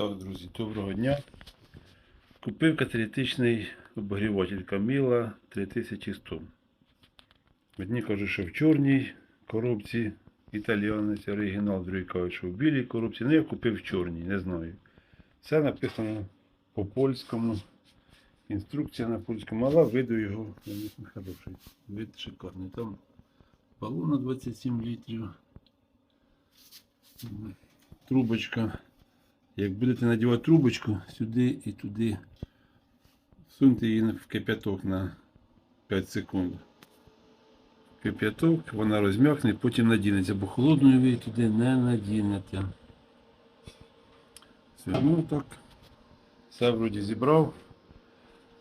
Так, друзі, доброго дня. Купив каталітичний обогріватель Каміла 3100. Одні кажуть, що в чорній коробці італіанець оригінал, другі кажуть, що в білій коробці. Ну, я купив в чорній, не знаю. Все написано по польському. Інструкція на польському, але виду його звісно, хороший. Вид шикарний. Там балон на 27 літрів. Трубочка. Як будете надівати трубочку сюди і туди, суньте її в кип'яток на 5 секунд. Кип'яток, вона розм'якне, потім надінеться, бо холодною ви туди не надінете. Все, ну так. Все вроді зібрав.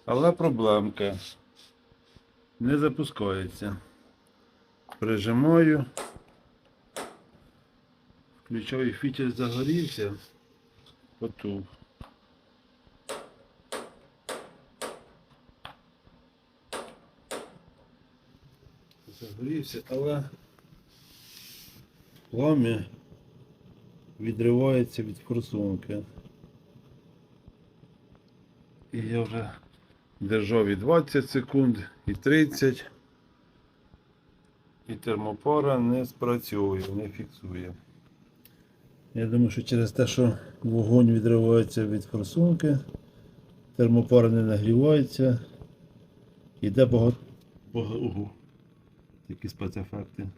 Але проблемка. Не запускається. Прижимаю. Включаю фітіль загорівся. Готов. Загорівся, але плам'я відривається від форсунки. І я вже держав і 20 секунд, і 30. І термопара не спрацьовує, не фіксує. Я думаю, що через те, що вогонь відривається від форсунки, термопара не нагрівається. Йде багато. Ого. Такі спецефекти.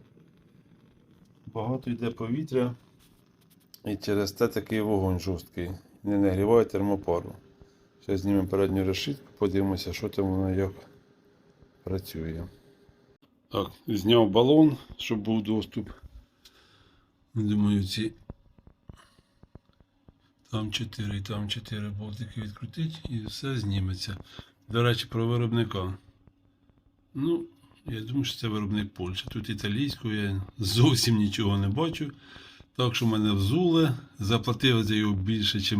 Багато йде повітря. І через те такий вогонь жорсткий. Не нагріває термопару. Зараз знімемо передню решітку, подивимося, що там воно як працює. Так, зняв балон, щоб був доступ. Думаю, ці там 4 і там 4 болтики відкрутить і все зніметься. До речі, про виробника. Ну, я думаю, що це виробник Польщі. Тут італійського я зовсім нічого не бачу. Так що мене взули. Заплатив за його більше, ніж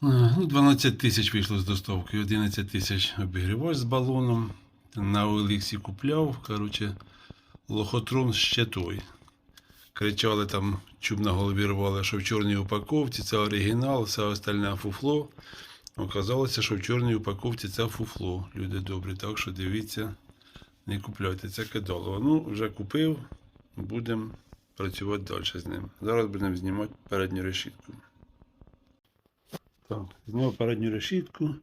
ну, 12 тисяч вийшло з доставки. 11 тисяч обігрівач з балоном. На Олексі купляв. Коротше, лохотрон ще той. Кричали там, чуб на голові рвали, що в чорній упаковці це оригінал, все остальне фуфло. Оказалося, що в чорній упаковці це фуфло. Люди добрі, так що дивіться, не купляйте, це кидалово. Ну, вже купив, будемо працювати далі з ним. Зараз будемо знімати передню решітку. Так, зняв передню решітку,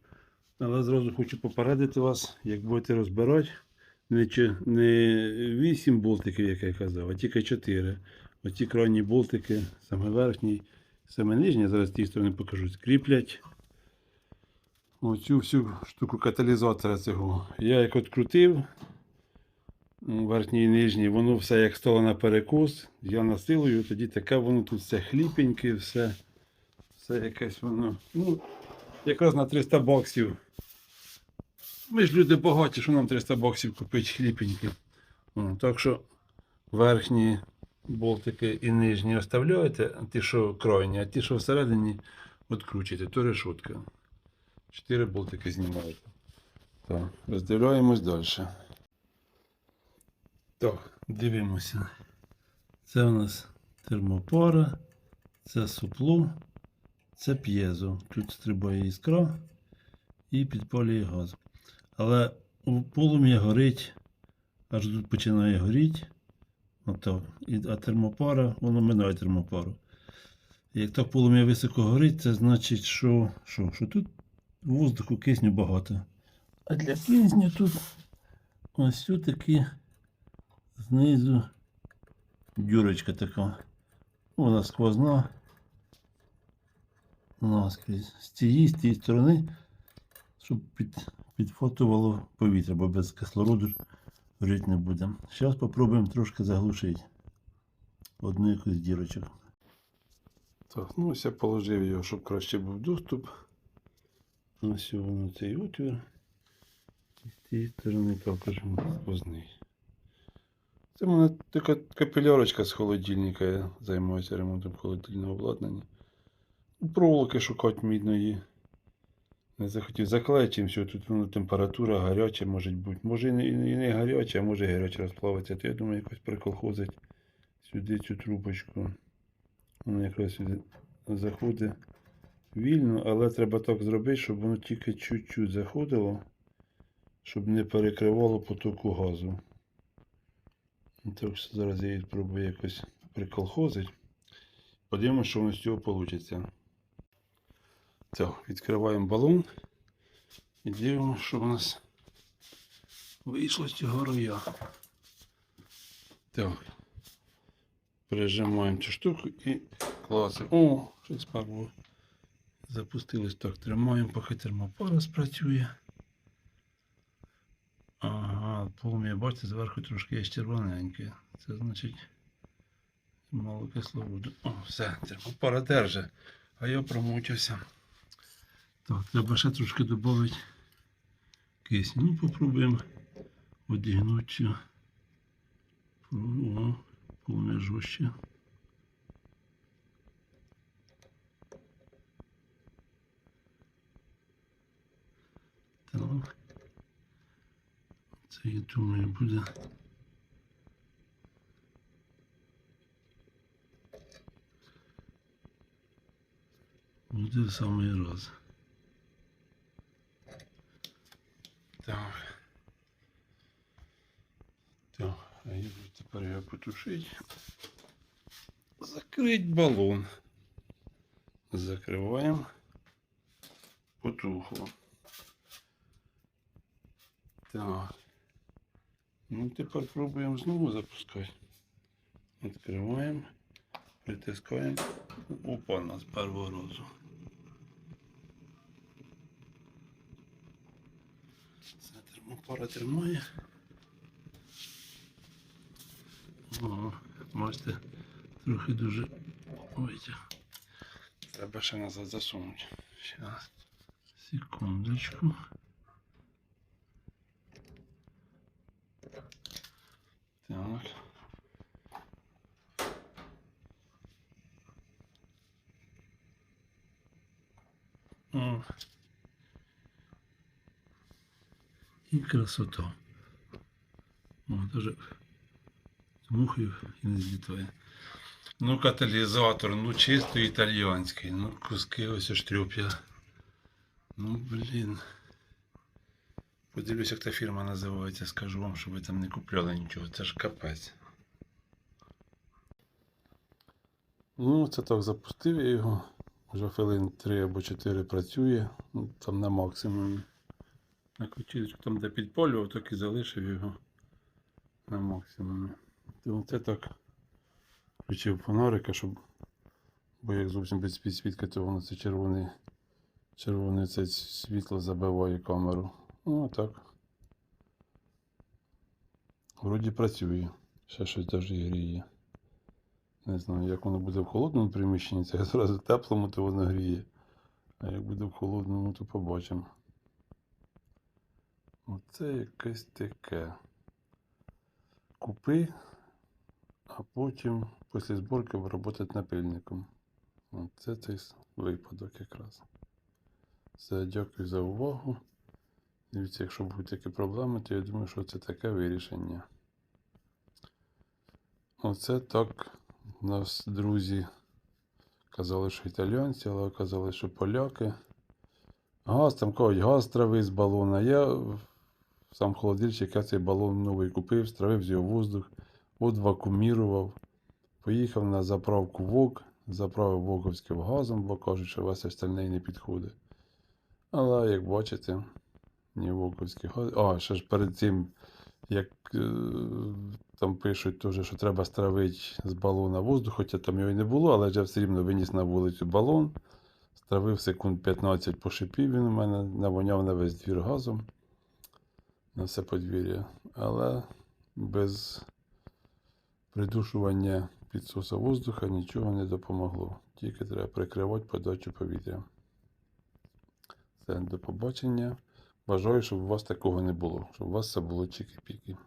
але зразу хочу попередити вас, як будете розбирати, не, 8 болтиків, як я казав, а тільки 4. Оці крайні болтики, саме верхній, саме нижній, зараз тієї сторони покажу, скріплять оцю всю штуку каталізатора цього. Я як відкрутив, м, верхній і нижній, воно все як стало на перекос. Я насилую, тоді таке воно тут все хліпеньке, все, все якесь воно. Ну, якраз на 300 баксів. Ми ж люди багаті, що нам 300 баксів купити хліпенькі. О, так що верхні болтики і нижні оставляєте, ті, що крайні, а ті, що всередині, відкручуєте, то решетка. Чотири болтики знімаєте. Так, роздивляємось далі. Так, дивимося. Це у нас термопара, це супло, це п'єзо. Тут стрибає іскра і підпалює газ. Але полум'я горить, аж тут починає горіти. І, а термопара, воно минає термопару. Як так полум'я високо горить, це значить, що, що, що тут воздуху кисню багато. А для кисню тут ось такі знизу дюрочка така. Вона сквозна. Наскрізь. З цієї, з тієї сторони, щоб під, підфотувало повітря, бо без кислороду горіти не буде. Зараз спробуємо трошки заглушити одну якусь дірочок. Так, ну ось я положив його, щоб краще був доступ. Ось цей отвір. І з цієї сторони також сквозний. Це в мене така капілярочка з холодильника. Я займаюся ремонтом холодильного обладнання. Проволоки шукати мідної. Не захотів заклеїти все. Тут воно температура гаряча може бути. Може і не, і не- гаряча, а може і гаряча розплавиться. То я думаю, якось приколхозить сюди цю трубочку. Воно якраз сюди заходить вільно, але треба так зробити, щоб воно тільки чуть-чуть заходило, щоб не перекривало потоку газу. Так що зараз я її спробую якось приколхозити. Подивимося, що воно з цього вийде. Так, відкриваємо балон і дивимося, що в нас вийшло з цього роя. Так. Прижимаємо цю штуку і класимо. О, щось спарвало. Запустилось так. Тримаємо, поки термопара спрацює. Ага, полум'я, бачите, зверху трошки є червоненьке. Це значить мало кислороду. О, все, термопара держить. А я промучився. Так, треба ще трошки додати кисню. Ну, попробуємо одігнути цю. О, полум'я жорстче. Так. Це, я думаю, буде. Буде в самий раз. Так. Так, а я тепер його потушити. Закрить балон. Закриваємо. Потухло. Так. Ну, тепер пробуємо знову запускати. Відкриваємо, притискаємо. Опа, нас першого разу. Це термопара тримає. О, бачите, трохи дуже витяг. Треба ще назад засунути. Зараз. Секундочку. Так. О. І красота. О, даже мухою і не злітає. Ну, каталізатор, ну чисто італійський. Ну, куски ось штрюп'я. Ну, блін. Подивлюсь, як та фірма називається, скажу вам, щоб ви там не купляли нічого. Це ж капець. Ну, це так запустив я його. Вже хвилин 3 або 4 працює. Ну, там на максимумі. На квіточку там, де підпалював, так і залишив його на максимумі. То це так включив фонарика, щоб. Бо як зовсім без підсвітки, то воно це червоне, червоне це світло забиває камеру. Ну а так. Вроді працює. Ще щось навіть гріє. Не знаю, як воно буде в холодному приміщенні, це одразу теплому, то воно гріє. А як буде в холодному, то побачимо. Оце якесь таке. Купи, а потім після зборки обробити напильником. Оце цей випадок якраз. Все, дякую за увагу. Дивіться, якщо будуть такі проблеми, то я думаю, що це таке вирішення. Оце так нас друзі казали, що італійці, але казали, що поляки. Газ там кажуть, газ трави з балона. Я сам холодильщик, я цей балон новий купив, стравив з його воздух, от вакуумірував. Поїхав на заправку ВОК, заправив воковським газом, бо кажуть, що весь остальний не підходить. Але як бачите, ні воковський газ. А, ще ж перед цим, як е, там пишуть, теж, що треба стравити з балона воздух, хоча там його і не було, але я все рівно виніс на вулицю балон. Стравив секунд 15 пошипів, він у мене навоняв на весь двір газом. На все подвір'я. Але без придушування підсоса воздуха нічого не допомогло. Тільки треба прикривати подачу повітря. Все, до побачення. Бажаю, щоб у вас такого не було, щоб у вас все було чики-піки.